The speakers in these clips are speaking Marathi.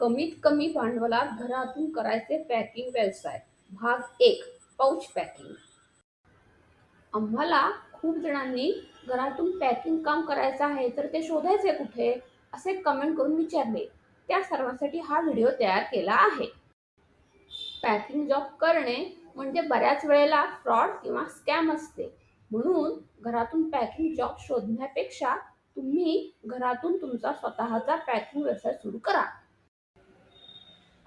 कमीत कमी भांडवलात घरातून करायचे पॅकिंग व्यवसाय. भाग एक पाऊच पॅकिंग आम्हाला खूप जणांनी घरातून पॅकिंग काम करायचं आहे तर ते शोधायचे कुठे? असे कमेंट करून विचारले. त्या सर्वांसाठी हा व्हिडिओ तयार केला आहे. पॅकिंग जॉब करणे म्हणजे बऱ्याच वेळेला फ्रॉड किंवा स्कॅम असते. म्हणून घरातून पॅकिंग जॉब शोधण्यापेक्षा तुम्ही घरातून तुमचा स्वतःचा पॅकिंग व्यवसाय सुरू करा.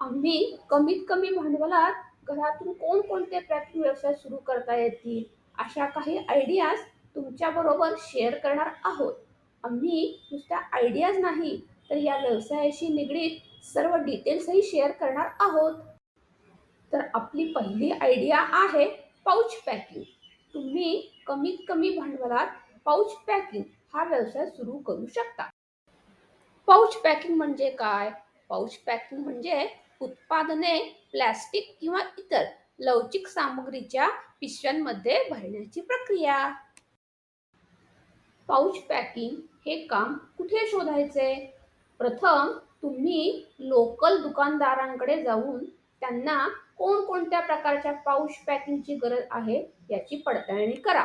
आम्ही कमीत कमी भांडवलात घरातून कोणकोणते पॅकिंग व्यवसाय सुरू करता येतील अशा काही आयडियाज तुमच्याबरोबर शेअर करणार आहोत. आम्ही नुसत्या आयडियाज नाही तर या व्यवसायाशी निगडीत सर्व डिटेल्सही शेअर करणार आहोत. तर आपली पहिली आयडिया आहे पाऊच पॅकिंग तुम्ही कमीत कमी भांडवलात पाऊच पॅकिंग हा व्यवसाय सुरू करू शकता. पाऊच पॅकिंग म्हणजे काय? पाऊच पॅकिंग म्हणजे उत्पादने प्लॅस्टिक किंवा इतर लवचिक सामग्रीच्या पिशव्यांमध्ये भरण्याची प्रक्रिया. पाऊच पॅकिंग हे काम कुठे शोधायचे? प्रथम तुम्ही लोकल दुकानदारांकडे जाऊन त्यांना कोणकोणत्या प्रकारच्या पाऊच पॅकिंगची गरज आहे याची पडताळणी करा.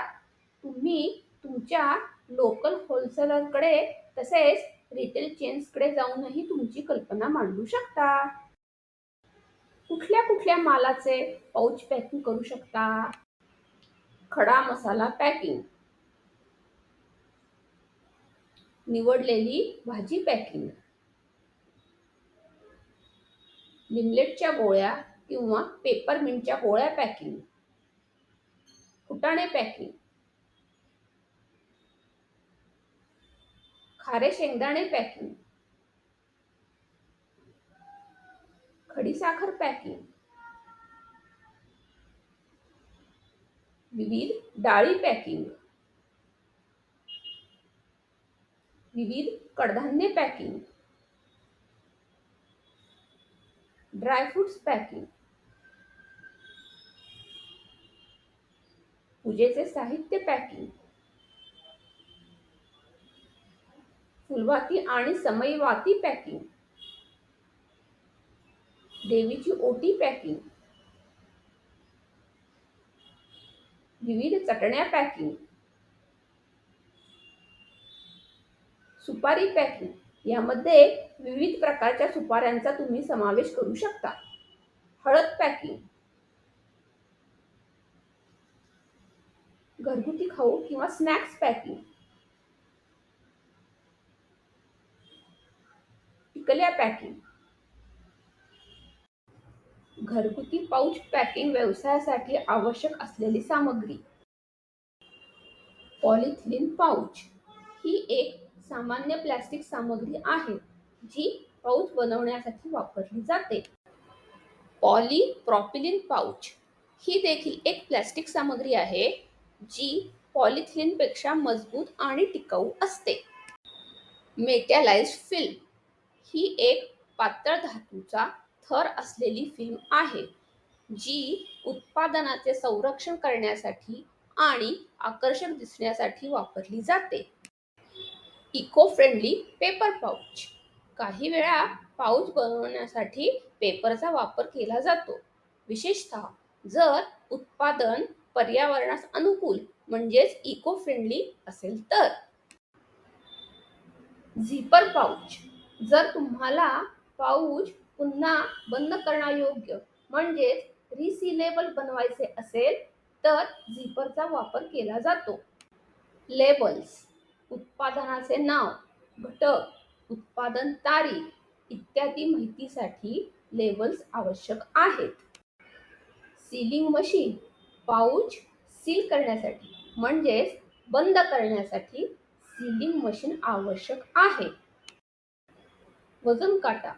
तुम्ही तुमच्या लोकल होलसेलरकडे तसेच रिटेल चेन्सकडे जाऊनही तुमची कल्पना मांडू शकता. कुठल्या कुठल्या मालाचे पाऊच पॅकिंग करू शकता? खडा मसाला पॅकिंग निवडलेली भाजी पॅकिंग लिमलेटच्या गोळ्या किंवा पेपरमिंटच्या गोळ्या पॅकिंग फुटाणे पॅकिंग खारे शेंगदाणे पॅकिंग खडीसाखर पॅकिंग विविध डाळी पॅकिंग विविध कडधान्य पॅकिंग ड्रायफ्रुट्स पॅकिंग पूजेचे साहित्य पॅकिंग फुलवाती आणि समयवाती पॅकिंग देवीची ओटी पॅकिंग विविध चटण्या पॅकिंग सुपारी पॅकिंग यामध्ये विविध प्रकारच्या सुपाऱ्यांचा तुम्ही समावेश करू शकता. हळद पॅकिंग घरगुती खाऊ किंवा स्नॅक्स पॅकिंग टिकल्या पॅकिंग घरगुती पाऊच पॅकिंग व्यवसायासाठी आवश्यक असलेली सामग्री. पॉलिथिलीन पाऊच ही एक सामान्य प्लॅस्टिक सामग्री आहे जी पाऊच बनवण्यासाठी वापरली जाते. पॉलीप्रॉपिलिन पाऊच ही देखील एक प्लॅस्टिक सामग्री आहे जी पॉलिथिलीनपेक्षा मजबूत आणि टिकाऊ असते. मेटॅलाइज्ड फिल्म ही एक पातळ धातूचा थर असलेली फिल्म आहे जी उत्पादनाचे संरक्षण करण्यासाठी आणि आकर्षक दिसण्यासाठी वापरली जाते. इको फ्रेंडली पेपर पाऊच काही वेळा पाऊच बनवण्यासाठी पेपरचा वापर केला जातो. विशेषतः जर उत्पादन पर्यावरणास अनुकूल म्हणजेच इको फ्रेंडली असेल तर. झिपर पाऊच जर तुम्हाला पाऊच पुन्हा बंद करण्यायोग्य म्हणजेच रिसिलेबल बनवायचे असेल तर झिपरचा वापर केला जातो. लेबल्स उत्पादनाचे नाव घटक उत्पादन तारीख इत्यादी माहितीसाठी लेबल्स आवश्यक आहेत. सीलिंग मशीन पाऊच सील करण्यासाठी म्हणजेच बंद करण्यासाठी सीलिंग मशीन आवश्यक आहे. वजन काटा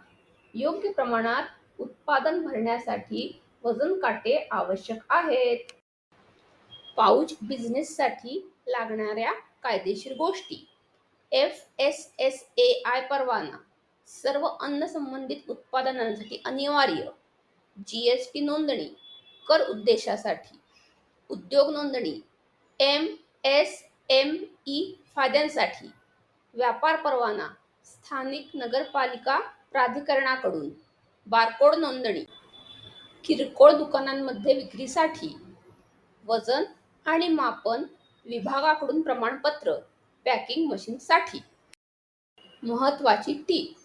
योग्य प्रमाणात उत्पादन भरण्यासाठी वजन काटे आवश्यक आहेत. पाऊच बिझनेससाठी लागणाऱ्या कायदेशीर गोष्टी. F S S A I परवाना. सर्व अन्न संबंधित उत्पादनांसाठी अनिवार्य. जी एस टी नोंदणी. कर उद्देशासाठी. उद्योग नोंदणी. एम एस एम ई फायद्यांसाठी. व्यापार परवाना. स्थानिक नगरपालिका प्राधिकरणाकडून. बारकोड नोंदणी. किरकोळ दुकानांमध्ये विक्रीसाठी वजन आणि मापन विभागाकडून प्रमाणपत्र पॅकिंग मशीनसाठी. महत्त्वाची टीप.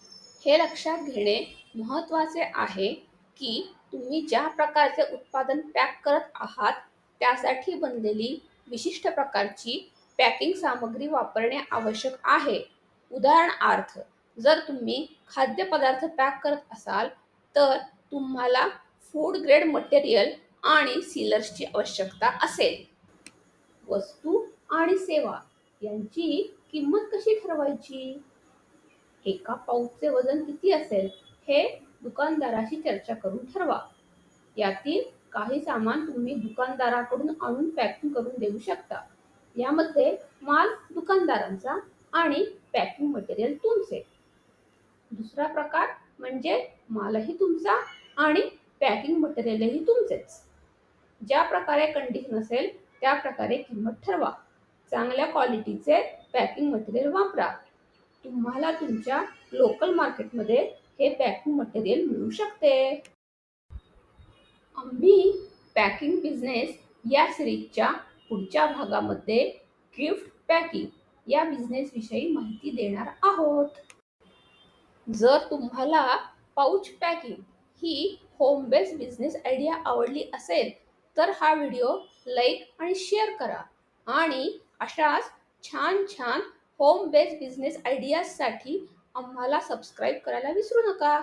हे लक्षात घेणे महत्त्वाचे आहे की तुम्ही ज्या प्रकारचे उत्पादन पॅक करत आहात त्यासाठी बनलेली विशिष्ट प्रकारची पॅकिंग सामग्री वापरणे आवश्यक आहे. उदाहरणार्थ जर तुम्ही खाद्यपदार्थ पॅक करत असाल तर तुम्हाला फूड ग्रेड मटेरियल आणि सीलर्सची आवश्यकता असेल. वस्तू आणि सेवा यांची किंमत कशी ठरवायची? एका पाऊचचे वजन किती असेल हे दुकानदाराशी चर्चा करून ठरवा. यातील काही सामान तुम्ही दुकानदाराकडून आणून पॅकिंग करून देऊ शकता. यामध्ये माल दुकानदारांचा आणि पॅकिंग मटेरियल तुमचे. दुसरा प्रकार म्हणजे मालही तुमचा आणि पॅकिंग मटेरियलही तुमचेच. ज्या प्रकारे कंडिशन असेल त्या प्रकारे किंमत ठरवा. चांगल्या क्वालिटीचे पॅकिंग मटेरियल वापरा. तुम्हाला तुमच्या लोकल मार्केटमध्ये हे पॅकिंग मटेरियल मिळू शकते. आम्ही पॅकिंग बिझनेस या सिरीजच्या पुढच्या भागामध्ये गिफ्ट पॅकिंग या बिझनेसविषयी माहिती देणार आहोत. जर तुम्हाला पाऊच पॅकिंग ही होम बेस्ड बिझनेस आयडिया आवडली असेल तर हा व्हिडिओ लाईक आणि शेअर करा. आणि अशाच छान छान होम बेस्ड बिझनेस आयडियाजसाठी आम्हाला सबस्क्राईब करायला विसरू नका.